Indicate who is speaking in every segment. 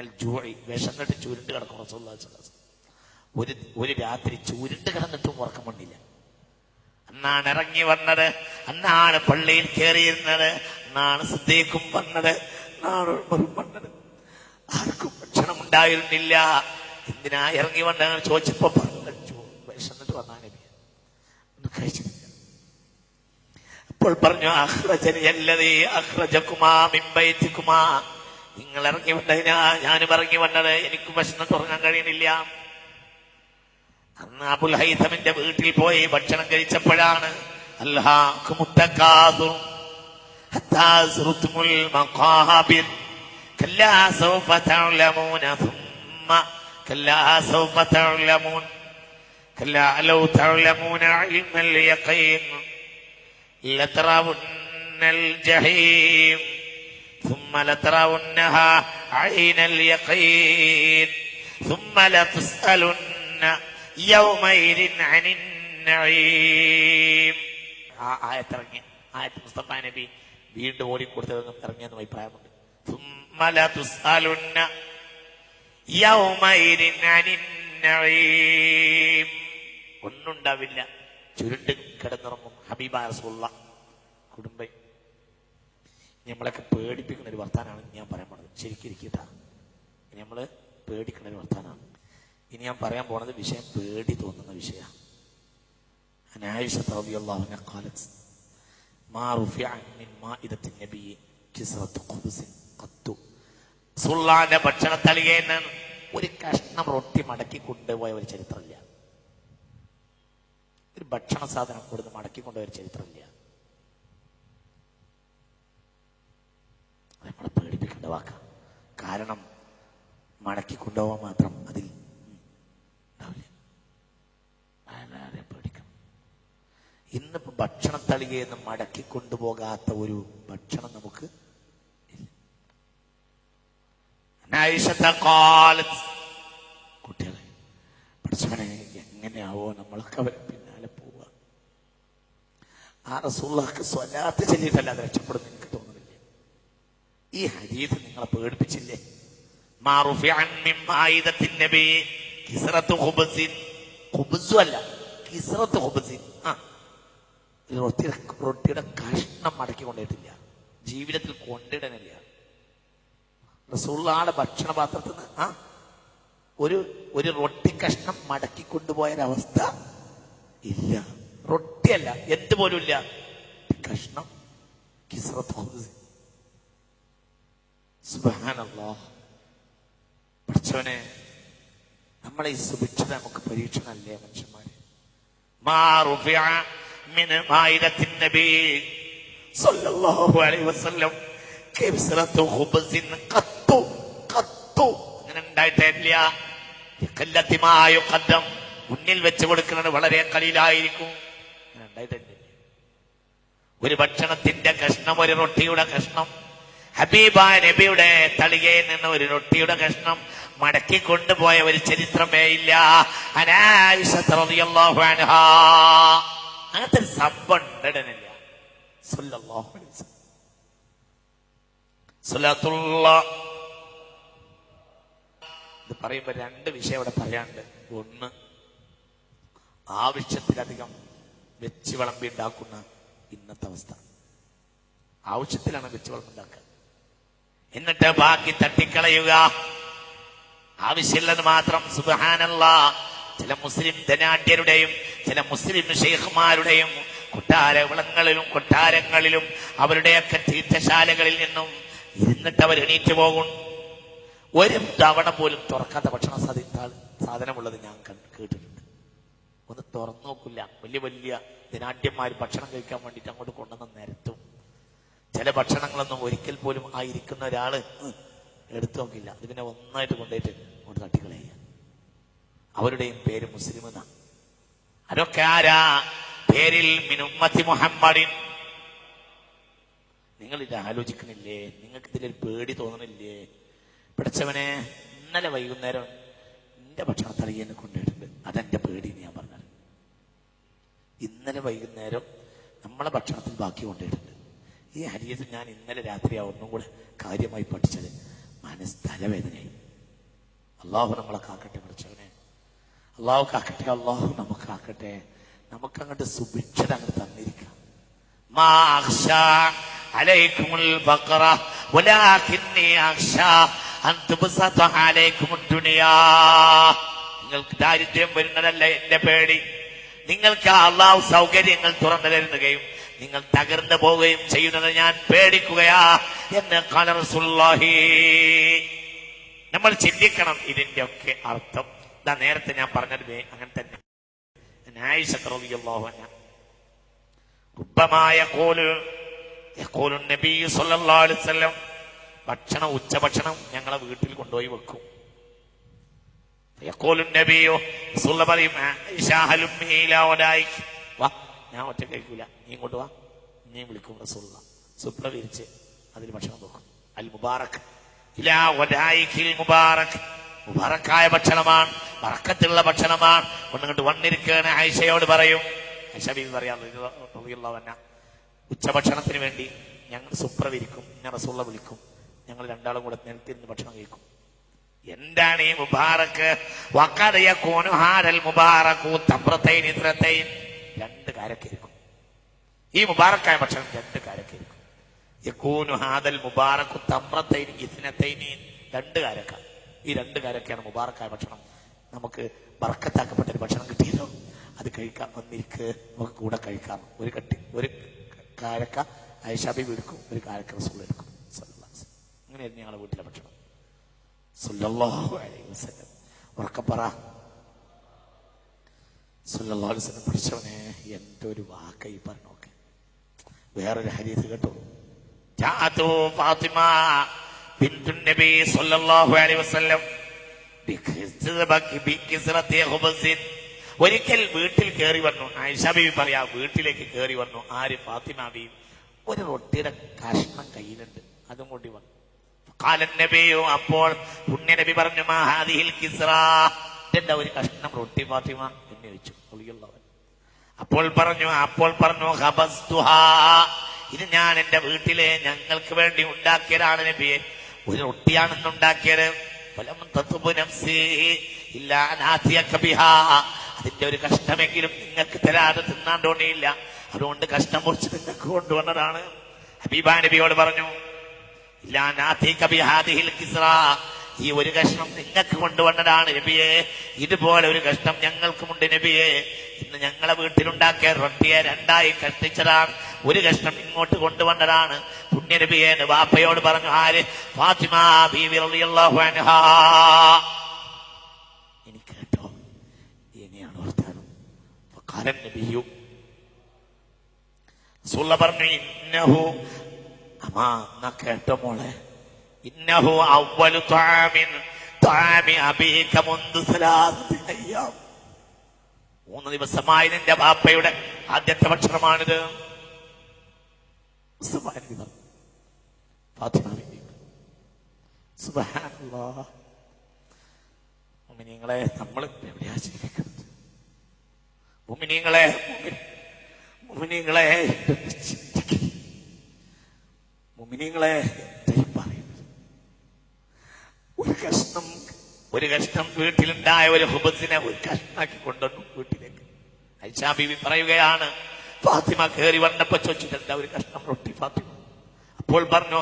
Speaker 1: മിനൽ വിഷം വിശന്നിട്ട് ചുരുണ്ട് കിടക്കും സ്വല്ലല്ലാഹു ഒരു ഒരു രാത്രി ചുരുണ്ട് കിടന്നിട്ടും ഉറക്കം വന്നില്ല. അന്നാണ് ഇറങ്ങി വന്നത്. അന്നാണ് പള്ളിയിൽ കയറിയിരുന്നത്. അന്നാണ് സിദ്ധേക്കും വന്നത്. അന്നാണ് വന്നത്. ആർക്കും ഭക്ഷണം ഉണ്ടായിരുന്നില്ല. എന്തിനാ ഇറങ്ങി വന്നതെന്ന് ചോദിച്ചപ്പോ പറഞ്ഞു വിശന്നിട്ട് വന്നാ നബി. കഴിച്ചിട്ടില്ല അപ്പോൾ പറഞ്ഞു അഹ്റജനി അല്ലതേ അഹ്റജക്കുമാ മിമ്പയത്തിക്കുമാ നിങ്ങൾ ഇറങ്ങി വന്നതിനാ ഞാനും ഇറങ്ങി വന്നത് എനിക്ക് ഭക്ഷണം തുറങ്ങാൻ കഴിയുന്നില്ല അന്ന് അബുൽ ഹൈതമിന്റെ വീട്ടിൽ പോയി ഭക്ഷണം കഴിച്ചപ്പോഴാണ് അല്ലാഹ് മുത്തക്കാതും حتى زرتم المقابر كلا سوف تعلمون ثم كلا سوف تعلمون كلا لو تعلمون علم اليقين لترون الجحيم ثم لترونها عين اليقين ثم لتسألن يومئذ عن النعيم ആ ആയത്തിറങ്ങി ആയത്ത് മുസ്തഫ നബി വീണ്ടും ഓടിക്കൊടുത്തതെന്നും ഇറങ്ങിയെന്നും അഭിപ്രായമുണ്ട് ثم لتسألن يومئذ عن النعيم ഒന്നുണ്ടാവില്ല ചുരുണ്ട് കിടന്നിറങ്ങും ഹബീബ റസൂള്ള കുടുംബ നമ്മളെയൊക്കെ പേടിപ്പിക്കുന്ന ഒരു വർത്താനാണ് ഞാൻ പറയാൻ പോണത്. ഇനി നമ്മൾ പേടിക്കുന്ന ഒരു വർത്താനാണ്. ഇനി ഞാൻ പറയാൻ പോണത് വിഷയം പേടി തോന്നുന്ന വിഷയമാണ് ഭക്ഷണത്തളികയിൽ ഒരു കഷ്ണം റൊട്ടി മടക്കി കൊണ്ടുപോയ ഒരു ചരിത്രമില്ല. ഒരു ഭക്ഷണ സാധനം കൊടുത്ത് മടക്കി കൊണ്ടുപോയ ഒരു ചരിത്രമില്ല. മടക്കി മാത്രം അതിൽ വളരെ ഇന്നിപ്പോ ഭക്ഷണ തളികയിൽ നിന്ന് മടക്കി കൊണ്ടുപോകാത്ത ഒരു ഭക്ഷണം നമുക്ക് കുട്ടികളെ പഠിച്ചവനെ എങ്ങനെയാവോ നമ്മളൊക്കെ അവരെ പിന്നാലെ പോവുക. ആ റസൂള്ളക്ക് സ്വലാത്ത് ചൊല്ലിയിട്ടല്ലാതെ രക്ഷപ്പെടുന്നു എനിക്ക് തോന്നുന്നില്ല. ഈ ഹരീത് നിങ്ങളെ പേടിപ്പിച്ചില്ലേ? റൊട്ടിയുടെ കഷ്ണം മടക്കി കൊണ്ടിട്ടില്ല ജീവിതത്തിൽ കൊണ്ടിടനില്ല റസൂള്ളാടെ ഭക്ഷണ പാത്രത്തിൽ നിന്ന് ആ ഒരു ഒരു റൊട്ടി കഷ്ണം മടക്കി കൊണ്ടുപോയൊരവസ്ഥ ഇല്ല. റൊട്ടിയല്ല എന്ത് പോലും ഇല്ല കഷ്ണം കിസ്റത്ത് സുബാനല്ലോ പഠിച്ചവനെ നമ്മളെ ഈ സുഭിക്ഷത നമുക്ക് പരീക്ഷണല്ലേ മനുഷ്യന്മാര്? മാ റുഫിഅ മിൻ സല്ലല്ലാഹു അലൈഹി വസല്ലം. കിസ്റത്തു ഖുബ്സിൻ ഖത്തു ഖത്തു അങ്ങനെ ഉണ്ടായിട്ടില്ല. യഖല്ലത്തി മാ യുഖദ്ദം മുന്നിൽ വെച്ച് കൊടുക്കുന്നത് വളരെ കളിയിലായിരിക്കും ഒരു ഭക്ഷണത്തിന്റെ കഷ്ണം ഒരു റൊട്ടിയുടെ കഷ്ണം. ഹബീബ നബിയുടെ തളികയിൽ നിന്ന് ഒരു റൊട്ടിയുടെ കഷ്ണം. മടക്കി കൊണ്ടുപോയ ഒരു ചരിത്രമേ ഇല്ല. അങ്ങനത്തെ ഒരു സംഭവം. ഇത് പറയുമ്പോ രണ്ട് വിഷയം ഇവിടെ പറയാനുണ്ട്. ഒന്ന് ആവശ്യത്തിലധികം വെച്ച് വിളമ്പി ഉണ്ടാക്കുന്ന ഇന്നത്തെ അവസ്ഥ. ആവശ്യത്തിലാണ് വെച്ച് വിളമ്പുണ്ടാക്കുക എന്നിട്ട് ബാക്കി തട്ടിക്കളയുക. ആവശ്യമുള്ളത് മാത്രം. സുബഹാനല്ല. ചില മുസ്ലിം ധനാഢ്യരുടെയും ചില മുസ്ലിം ഷെയ്ഖുമാരുടെയും കൊട്ടാര വിളങ്ങളിലും കൊട്ടാരങ്ങളിലും അവരുടെയൊക്കെ തീർത്ഥശാലകളിൽ നിന്നും ഇരുന്നിട്ട് അവർ എണീറ്റ് പോകും. ഒരു തവണ പോലും തുറക്കാത്ത ഭക്ഷണ സാധി സാധനമുള്ളത് ഞാൻ കേട്ടിട്ടുണ്ട്. ഒന്ന് തുറന്നു നോക്കില്ല. വലിയ വലിയ ധനാഢ്യന്മാർ ഭക്ഷണം കഴിക്കാൻ വേണ്ടിയിട്ട് അങ്ങോട്ട് കൊണ്ടുവന്ന് നിരത്തും. ചില ഭക്ഷണങ്ങളൊന്നും ഒരിക്കൽ പോലും ആയിരിക്കുന്ന ഒരാൾ എടുത്തു നോക്കില്ല അത് പിന്നെ ഒന്നായിട്ട് കൊണ്ടുപോയിട്ട് അങ്ങോട്ട് തട്ടിക്കളയുക. അവരുടെയും പേര് മുസ്ലിം എന്നാ. അതൊക്കെ ആരാ? പേരിൽ മിനുമ്മത്തി മുഹമ്മദിൻ. നിങ്ങൾ ഇത് ആലോചിക്കണില്ലേ നിങ്ങൾക്ക് ഇതിലൊരു പേടി തോന്നണില്ലേ? പിടിച്ചവനെ ഇന്നലെ വൈകുന്നേരം എന്റെ ഭക്ഷണത്തറി എന്നെ കൊണ്ടുപോയിട്ടുണ്ട് അതെന്റെ പേടി ഞാൻ പറഞ്ഞത്. ഇന്നലെ വൈകുന്നേരം നമ്മളെ ഭക്ഷണത്തിൽ ബാക്കി കൊണ്ടുപോയിട്ടുണ്ട് ഈ ഹരിയത്തിൽ ഞാൻ ഇന്നലെ രാത്രി ഒന്നും കൂടെ കാര്യമായി പഠിച്ചത്. മനസ്സ് തലവേദനയായി അള്ളാഹു നമ്മളെ കാക്കട്ടെ പഠിച്ചവനെ അള്ളാഹു കാക്കട്ടെ അള്ളാഹു നമുക്ക് കാക്കട്ടെ നമുക്ക് അങ്ങോട്ട് സുഭിക്ഷത അങ്ങോട്ട് തന്നിരിക്കാം ما أخشى عليكم البقرة ولكني أخشى أن تبسط عليكم الدنيا നിങ്ങൾക്ക് ദാരിദ്ര്യം വരുന്നതല്ല എന്റെ പേടി നിങ്ങൾക്ക് അള്ളാഹു സൗകര്യങ്ങൾ തുറന്നു തരുന്നതുകയും നിങ്ങൾ തകർന്നു പോവുകയും ചെയ്യുന്നത് ഞാൻ പേടിക്കുകയാ എന്ന് നമ്മൾ ചിന്തിക്കണം ഇതിന്റെ ഒക്കെ അർത്ഥം. ഇതാ നേരത്തെ ഞാൻ പറഞ്ഞത് അങ്ങനെ തന്നെ. റുബ്ബമായ കോൽ നബി സല്ലല്ലാഹു അലൈഹി ഭക്ഷണം ഉച്ചഭക്ഷണം ഞങ്ങളെ വീട്ടിൽ കൊണ്ടുപോയി വെക്കും. നബിയോ പറയും ഞാൻ ഒറ്റ കഴിക്കൂല. നീ ഇങ്ങോട്ട് വാ. നീ വിളിക്കും റസൂലുള്ള. സുപ്ര വിരിച്ച് അതിൽ ഭക്ഷണം നോക്കും അൽ മുബാറക്. മുബാറക്. മുബാറക്കായ ഭക്ഷണമാണ്. വറക്കത്തുള്ള ഭക്ഷണമാണ്. ഒന്നിങ്ങോട്ട് വന്നിരിക്കുകയാണ് ആയിഷയോട് പറയും. ആയിഷ ബീവി പറയാറുള്ള ഉച്ചഭക്ഷണത്തിന് വേണ്ടി ഞങ്ങൾ സുപ്ര വിരിക്കും ഞാൻ റസൂള്ള വിളിക്കും. ഞങ്ങൾ രണ്ടാളും കൂടെ നിലത്തിരുന്ന് ഭക്ഷണം കഴിക്കും. എന്താണ് ഈ മുബാറക്? വക്കറിയ കോനുഹാരൽ മുബാറക്കു തമ്പ്രത്തൈൻ ഇത്രത്തൈൻ. രണ്ട് കാരക്കിരിക്കും. ഈ മുബാറക്കായ ഭക്ഷണം രണ്ട് കാരക്കിരിക്കും. യക്കൂനു ഹാദൽ മുബാറക്കു തമ്രത്തൈനി ഇസ്നത്തൈനി രണ്ട് കാരക്ക. ഈ രണ്ട് കാരക്കയാണ് മുബാറക്കായ ഭക്ഷണം. നമുക്ക് വറക്കത്താക്കപ്പെട്ട ഒരു ഭക്ഷണം കിട്ടിയല്ലോ അത് കഴിക്കാൻ വന്നിരിക്ക്. നമുക്ക് കൂടെ കഴിക്കാം. ഒരു കട്ടി ഒരു കാരക്ക ഐഷാബി എടുക്കും ഒരു കാരക്ക റസൂൾ എടുക്കും. അങ്ങനെയായിരുന്നു ഞങ്ങളുടെ വീട്ടിലെ ഭക്ഷണം. സല്ലല്ലാഹു അലൈഹി വസല്ലം. ഉറക്കം വസല്ലം പഠിച്ചവനെ എന്റെ ഒരു വാക്ക ഈ പറഞ്ഞോക്കെ വേറൊരു ഹരീത് കേട്ടോ. ഒരിക്കൽ വീട്ടിൽ കയറി വന്നു. ആയിഷ പറയാ വീട്ടിലേക്ക് കയറി വന്നു. ആര്? ഫാത്തിമ ബീവി. ഒരു റൊട്ടിയുടെ കഷ്ണം കയ്യിലുണ്ട്. അതും കൂടി വന്നു കാലൻ നബിയോ അപ്പോൾ പുണ്യനബി പറഞ്ഞു മാഹാദിഹിൽ കിസ്റ. എന്താ ഒരു കഷ്ണം റൊട്ടി ഫാത്തിമ? എന്ന് ചോദിച്ചു. അപ്പോൾ പറഞ്ഞു അപ്പോൾ പറഞ്ഞു ഇത് ഞാൻ എന്റെ വീട്ടിലെ ഞങ്ങൾക്ക് വേണ്ടി ഉണ്ടാക്കിയതാണ് നബിയെ ഒരു റൊട്ടിയാണെന്ന് ഉണ്ടാക്കിയത് ഫലം തത്തുബു നഫ്സി ഇല്ലാ ബിഹാ. അതിന്റെ ഒരു കഷ്ടമെങ്കിലും നിങ്ങൾക്ക് തരാതെ തിന്നാൻ തോന്നിയില്ല അതുകൊണ്ട് കഷ്ടം കുറിച്ച് നിങ്ങൾക്ക് കൊണ്ടുവന്നതാണ് ഹബീബാ നബിയോട് പറഞ്ഞു ഇല്ലാ നാഥിക ബിഹാദിഹിൽ കിസ്റ. ഈ ഒരു കഷ്ണം നിങ്ങൾക്ക് കൊണ്ടുവന്നതാണ് നബിയെ. ഇതുപോലെ ഒരു കഷ്ണം ഞങ്ങൾക്കുമുണ്ട് നബിയെ. ഇന്ന് ഞങ്ങളെ വീട്ടിലുണ്ടാക്കിയ റൊട്ടിയെ രണ്ടായി കഷ്ടിച്ചതാണ്. ഒരു കഷ്ണം ഇങ്ങോട്ട് കൊണ്ടുവന്നതാണ്. പുണ്യ നബിയെ വാപ്പയോട് പറഞ്ഞു ആര്? ഫാത്തിമ എനിക്ക് കേട്ടോ ഇനിയാണ് ഓർത്താനും. ഫഖാല നബിയും. പറഞ്ഞു ഇന്നഹു. അമ്മ എന്നാ കേട്ടോ മോളെ? ഇന്നഹു അവലു താമിൻ. താമി മൂന്ന് ദിവസമായി നിന്റെ ബാപ്പയുടെ ആദ്യത്തെ ഭക്ഷണമാണിത്. മുഅ്മിനീങ്ങളെ നമ്മൾ എവിടെയാ ജീവിക്കുന്നത്? മുഅ്മിൻ- മുഅ്മിനീങ്ങളെ ഇതൊന്ന് ചിന്തിക്ക്. മുഅ്മിനീങ്ങളെ എന്താ ഈ പറയുന്നത് ഒരു കഷ്ണം ഒരു കഷ്ണം വീട്ടിലുണ്ടായ ഒരു ഹുബസിനെ ഒരു കഷ്ണാക്കി കൊണ്ടുവന്നു വീട്ടിലേക്ക്. ഐഷാ ബീവി പറയുകയാണ് ഫാത്തിമ കയറി വന്നപ്പോ ചോദിച്ചിട്ടുണ്ട് ഒരു കഷ്ണം റൊട്ടി ഫാത്തിമ? അപ്പോൾ പറഞ്ഞു.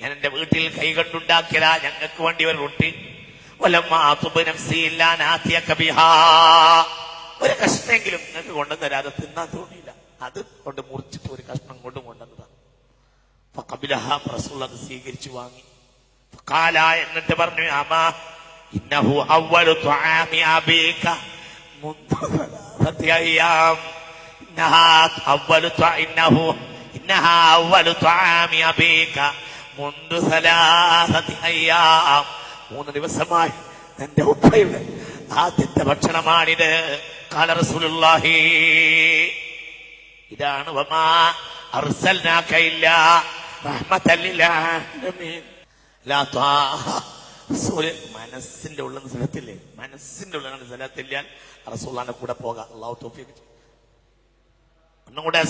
Speaker 1: ഞാൻ എന്റെ വീട്ടിൽ കൈ കണ്ടുണ്ടാക്കിയതാ ഞങ്ങൾക്ക് വേണ്ടി ഒരു റൊട്ടി. ഒരു കഷ്ണമെങ്കിലും നിങ്ങൾക്ക് കൊണ്ടുവന്നു തരാതെ തിന്നാൻ തോന്നിയില്ല. അത് കൊണ്ട് മുറിച്ചിട്ട് ഒരു കഷ്ണം കൊണ്ടും കൊണ്ടുവന്നതാണ് അത് സ്വീകരിച്ചു വാങ്ങി. എന്നിട്ട് പറഞ്ഞു അമ്മ ഇന്നഹു മൂന്ന് ദിവസമായി നിന്റെ ഉപ്പയുടെ ആദ്യത്തെ ഭക്ഷണമാണിത്. കാല ഇതാണ് വമാ അർസൽനാക്കയില്ല മനസ്സിന്റെ ഉള്ളിൽ സ്ഥലത്തില്ലേ മനസ്സിന്റെ ഉള്ളിലാണ് സ്ഥലത്തില്ല റസൂള്ളാന്റെ കൂടെ പോകാം. അള്ളാഹു തോഫിയൊക്കെ ഒന്നുകൂടെ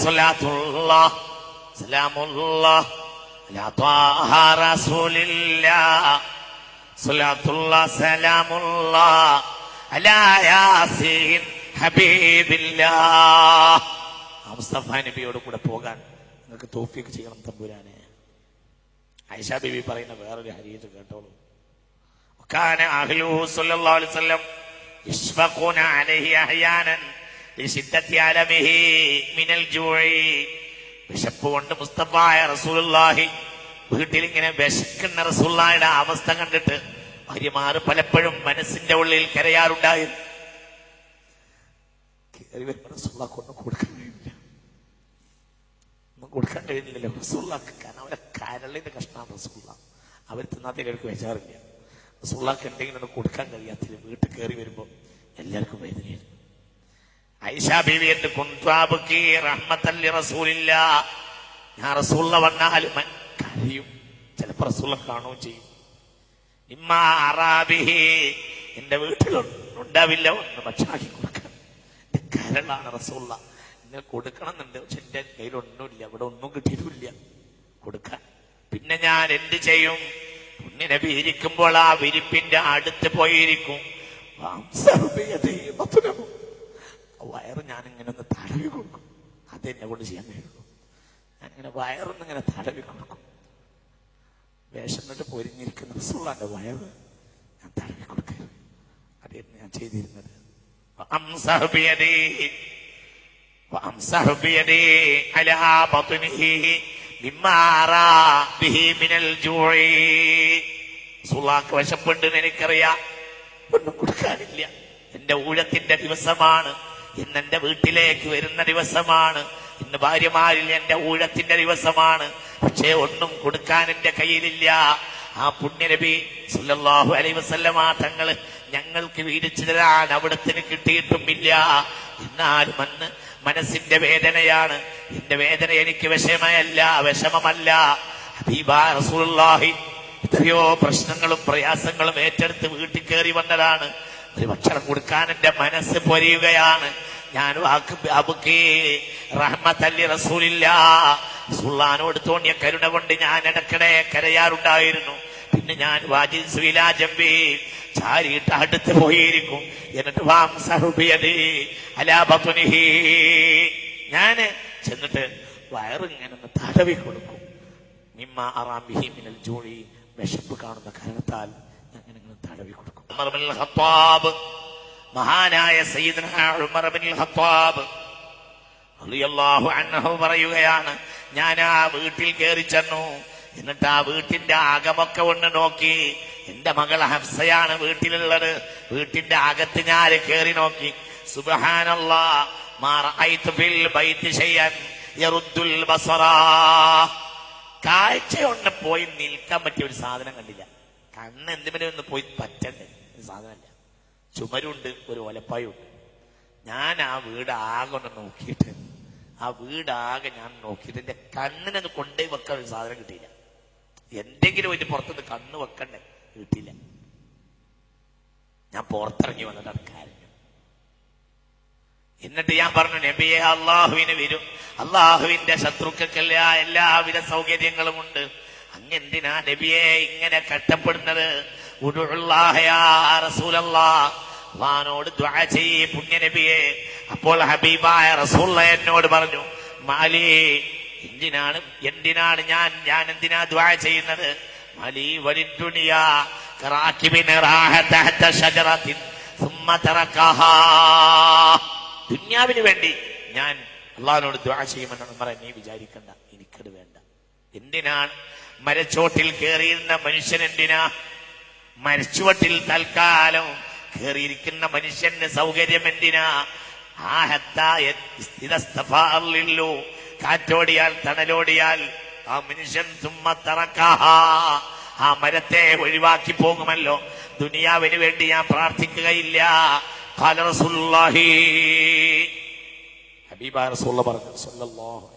Speaker 1: മുസ്തഫ നബിയോട് കൂടെ പോകാൻ നിങ്ങൾക്ക് തോഫിയൊക്കെ ചെയ്യണം തമ്പുരാനെ. ഐഷാ ബീവി പറയുന്ന വേറൊരു ഹരീത് കേട്ടോളൂ. വിശപ്പ് കൊണ്ട് മുസ്തഫായ റസൂലുള്ളാഹി വീട്ടിലിങ്ങനെ വിശക്കുന്ന റസൂള്ളായുടെ അവസ്ഥ കണ്ടിട്ട് ഭാര്യമാർ പലപ്പോഴും മനസ്സിന്റെ ഉള്ളിൽ കരയാറുണ്ടായിരുന്നു. കൊടുക്കുന്നു കൊടുക്കാൻ കഴിയുന്നില്ലല്ലോ. റസൂള്ളാക്ക് കാരണം അവരെ കരളിന്റെ കഷ്ണമാണ് റസൂള്ള അവർ തിന്നാത്തേക്ക് വെച്ചാറില്ല റസൂള്ളാക്ക് എന്തെങ്കിലും ഒന്ന് കൊടുക്കാൻ കഴിയാത്തില്ല വീട്ടിൽ കയറി വരുമ്പോൾ എല്ലാവർക്കും വേദനയാണ്. ഐഷ ബീവി എന്ന് കുന്താബുക്കി റഹ്മത്തല്ലി റസൂലില്ല. ഞാൻ റസൂള്ള വന്നാൽ കരയും. ചിലപ്പോ റസൂള്ള കാണുകയും ചെയ്യും. ഇമ്മ അറാബിഹി. എന്റെ വീട്ടിലുണ്ടാവില്ല ഒന്ന് ഭക്ഷണമാക്കി കൊടുക്കാൻ. എന്റെ കരളാണ് റസൂള്ള എന്നെ കൊടുക്കണം എന്നുണ്ട് പക്ഷെ എന്റെ കയ്യിലൊന്നുമില്ല. ഇവിടെ ഒന്നും കിട്ടിയിട്ടില്ല. കൊടുക്കാൻ. പിന്നെ ഞാൻ എന്ത് ചെയ്യും? പുണ്യനബി വിരിക്കുമ്പോൾ ആ വിരിപ്പിന്റെ അടുത്ത് പോയിരിക്കും. വയറ് ഞാൻ ഇങ്ങനെ ഒന്ന് തടവി കൊടുക്കും. അത് എന്നെ കൊണ്ട് ചെയ്യാൻ കഴിയുള്ളൂ. ഞാനിങ്ങനെ വയറൊന്നും ഇങ്ങനെ തടവി കൊടുക്കും. വേഷം കണ്ട് പൊരിഞ്ഞിരിക്കുന്ന റസൂള്ളാന്റെ വയറ് ഞാൻ തടവി കൊടുക്കരുത്. അതായിരുന്നു ഞാൻ ചെയ്തിരുന്നത്. വശപ്പുണ്ടെന്ന് എനിക്കറിയാം ഒന്നും കൊടുക്കാനില്ല. എന്റെ ഊഴത്തിന്റെ ദിവസമാണ് ഇന്ന് എന്റെ വീട്ടിലേക്ക് വരുന്ന ദിവസമാണ് ഇന്ന് ഭാര്യമാരിൽ എന്റെ ഊഴത്തിന്റെ ദിവസമാണ്. പക്ഷേ ഒന്നും കൊടുക്കാൻ എന്റെ കയ്യിലില്ല. ആ പുണ്യനബി സുല്ലാഹു അലൈ വസല്ലമാ തങ്ങൾ ഞങ്ങൾക്ക് വീടിച്ചു തരാൻ അവിടത്തിന് കിട്ടിയിട്ടുമില്ല. എന്നാലും അന്ന് മനസ്സിന്റെ വേദനയാണ്. എന്റെ വേദന എനിക്ക് വിഷമയല്ല വിഷമമല്ല. എത്രയോ പ്രശ്നങ്ങളും പ്രയാസങ്ങളും ഏറ്റെടുത്ത് വീട്ടിൽ കയറി വന്നതാണ്. ഒരു ഭക്ഷണം കൊടുക്കാൻ എന്റെ മനസ്സ് പൊരിയുകയാണ്. ഞാൻ വാക്ക് റഹ്മത്തല്ലി റസൂലില്ല. സുള്ളാനോട് തോന്നിയ കരുണ കൊണ്ട് ഞാൻ ഇടക്കിടെ കരയാറുണ്ടായിരുന്നു. പിന്നെ ഞാൻ വാജിൻ സുയിലാജമ്പി ചാരിയിട്ട് അടുത്ത് പോയിരിക്കും. എന്നിട്ട് വാം സഹുബിയത് അലാപത്തുനിഹി ഞാൻ ചെന്നിട്ട് വയറിങ്ങനെ ഒന്ന് തടവി കൊടുക്കും. മിമ്മ അറാംബിഹി മിനൽ ജോളി വിശപ്പ് കാണുന്ന കാരണത്താൽ ഞാൻ ഇങ്ങനെ തടവി കൊടുക്കും. ഖത്താബ് മഹാനായ സയ്യിദ്ന ഉമർ ഖത്താബ് റളിയല്ലാഹു അൻഹു പറയുകയാണ് ഞാൻ ആ വീട്ടിൽ കയറി ചെന്നു. എന്നിട്ട് ആ വീട്ടിന്റെ അകമൊക്കെ ഒന്ന് നോക്കി എന്റെ മകൾ ഹഫ്സയാണ് വീട്ടിലുള്ളത്. വീട്ടിന്റെ അകത്ത് ഞാൻ കയറി നോക്കി. സുബ്ഹാനല്ലാ മാ റഅയ്തു ഫിൽ ബൈത്തി ശൈഅൻ യറുദ്ദുൽ ബസറാ. കാഴ്ച കൊണ്ട് പോയി നിൽക്കാൻ പറ്റിയ ഒരു സാധനം കണ്ടില്ല. കണ്ണ് എന്തിനും ഒന്ന് പോയി പറ്റണ്ടേ? സാധനമല്ല. ചുമരുണ്ട് ഒരു ഒലപ്പായുണ്ട്. ഞാൻ ആ വീട് ആകെ ഒന്ന് നോക്കിയിട്ട് ആ വീടാകെ ഞാൻ നോക്കിയിട്ട് എന്റെ കണ്ണിനത് കൊണ്ടേ വെക്കാൻ ഒരു സാധനം കിട്ടിയില്ല. എന്തെങ്കിലും ഒരു പുറത്തുനിന്ന് കണ്ണ് വെക്കണ്ടേ? കിട്ടിയില്ല ഞാൻ പുറത്തിറങ്ങി വന്നതാണ് കാര്യം എന്നിട്ട് ഞാൻ പറഞ്ഞു നബിയെ അള്ളാഹുവിന് വരും. അള്ളാഹുവിന്റെ ശത്രുക്കൾക്കല്ല എല്ലാവിധ സൗകര്യങ്ങളും ഉണ്ട്. അങ്ങെന്തിനാ നബിയെ ഇങ്ങനെ കഷ്ടപ്പെടുന്നത്? വാനോട് പുണ്യ നബിയെ. അപ്പോൾ ഹബീബായ റസൂള്ള എന്നോട് പറഞ്ഞു മാലി എന്തിനാണ് എന്തിനാണ് ഞാൻ ഞാൻ എന്തിനാ ദ്വാ ചെയ്യുന്നത്? ദുന്യാവിന് വേണ്ടി ഞാൻ അള്ളാഹിനോട് ദ്വാ ചെയ്യുമെന്നാണ് പറയാൻ നീ വിചാരിക്കണ്ട എനിക്കത് വേണ്ട. എന്തിനാണ് മരച്ചോട്ടിൽ കയറിയിരുന്ന മനുഷ്യൻ എന്തിനാ? മരച്ചുവട്ടിൽ തൽക്കാലം കയറിയിരിക്കുന്ന മനുഷ്യന്റെ സൗകര്യം എന്തിനാ? ആ ഹത്തായ സ്ഥിരസ്ഥഫാറില്ലു കാറ്റോടിയാൽ തണലോടിയാൽ ആ മനുഷ്യൻ തുമ്മത്തറക്കാഹ തറക്കാഹ. ആ മരത്തെ ഒഴിവാക്കി പോകുമല്ലോ. ദുനിയാവിന് വേണ്ടി ഞാൻ പ്രാർത്ഥിക്കുകയില്ല. ഹബീബ റസൂള്ള പറഞ്ഞു